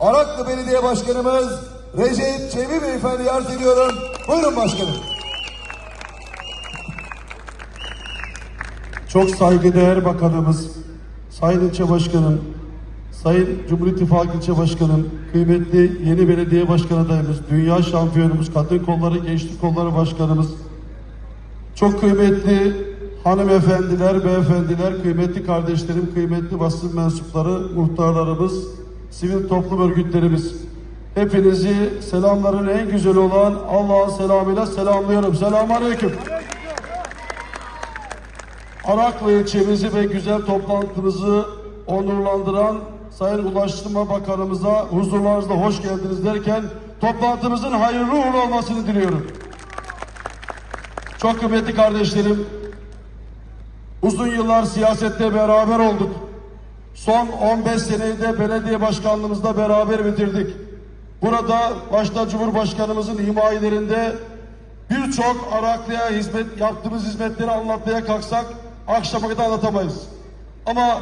Araklı Belediye Başkanımız Recep Çevi Beyefendi arz ediyorum. Buyurun başkanım. Çok saygıdeğer bakanımız, Sayın İlçe Başkanım, Sayın Cumhur İttifakı İlçe Başkanım, kıymetli yeni belediye başkan adayımız, dünya şampiyonumuz, kadın kolları, gençlik kolları başkanımız, çok kıymetli hanımefendiler, beyefendiler, kıymetli kardeşlerim, kıymetli basın mensupları, muhtarlarımız, sivil toplum örgütlerimiz. Hepinizi selamların en güzeli olan Allah'ın selamıyla selamlıyorum. Selamun Aleyküm. Araklı ilçemizi ve güzel toplantımızı onurlandıran Sayın Ulaştırma Bakanımıza huzurlarınızda hoş geldiniz derken toplantımızın hayırlı uğurlu olmasını diliyorum. Çok kıymetli kardeşlerim, uzun yıllar siyasette beraber olduk. Son 15 seneyi de belediye başkanlığımızda beraber bitirdik. Burada başta Cumhurbaşkanımızın himayelerinde birçok Araklı'ya hizmet yaptığımız hizmetleri anlatmaya kalksak akşama kadar anlatamayız. Ama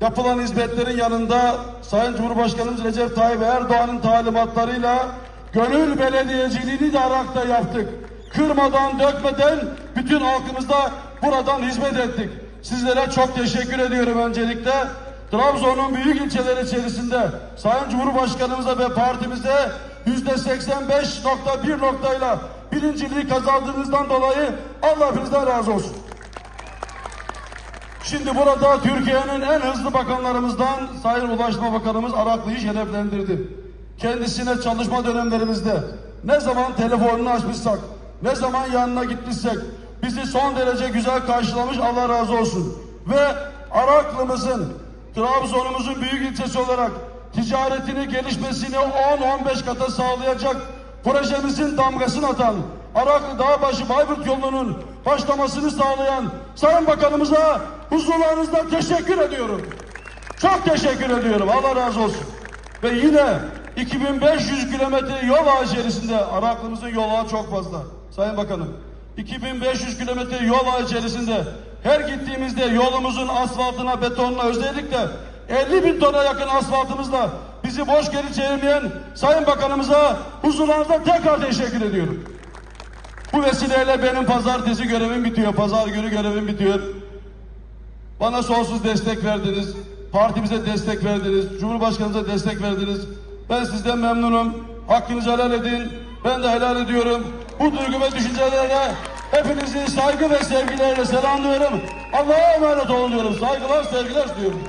yapılan hizmetlerin yanında Sayın Cumhurbaşkanımız Recep Tayyip Erdoğan'ın talimatlarıyla gönül belediyeciliğini de Arak'ta yaptık. Kırmadan, dökmeden bütün halkımızda buradan hizmet ettik. Sizlere çok teşekkür ediyorum öncelikle. Trabzon'un büyük ilçeleri içerisinde Sayın Cumhurbaşkanımıza ve partimize yüzde 85.1 noktayla birinciliği kazandığınızdan dolayı Allah hepinizden razı olsun. Şimdi burada Türkiye'nin en hızlı bakanlarımızdan Sayın Ulaştırma Bakanımız Araklı'yı şereflendirdi. Kendisine çalışma dönemlerimizde ne zaman telefonunu açmışsak, ne zaman yanına gitmişsek bizi son derece güzel karşılamış Allah razı olsun. Ve Araklımızın, Trabzon'umuzun büyük ilçesi olarak ticaretini gelişmesini 10-15 kata sağlayacak projemizin damgasını atan Araklı Dağbaşı Bayburt yolunun başlamasını sağlayan Sayın Bakanımıza huzurlarınızda teşekkür ediyorum. Çok teşekkür ediyorum. Allah razı olsun. Ve yine 2500 kilometre yol ağı içerisinde Araklımızın yol ağı çok fazla. Sayın Bakanım. 2500 kilometre yol ağı içerisinde her gittiğimizde yolumuzun asfaltına, betonuna özellikle 50 bin tona yakın asfaltımızla bizi boş geri çevirmeyen Sayın Bakanımıza huzurlarınızda tekrar teşekkür ediyorum. Bu vesileyle benim pazartesi görevim bitiyor. Pazar günü görevim bitiyor. Bana sonsuz destek verdiniz. Partimize destek verdiniz. Cumhurbaşkanımıza destek verdiniz. Ben sizden memnunum. Hakkınızı helal edin. Ben de helal ediyorum. Bu duygu ve düşüncelerle hepinizi saygı ve sevgilerle selamlıyorum. Allah'a emanet olun diyorum. Saygılar, sevgiler diyorum.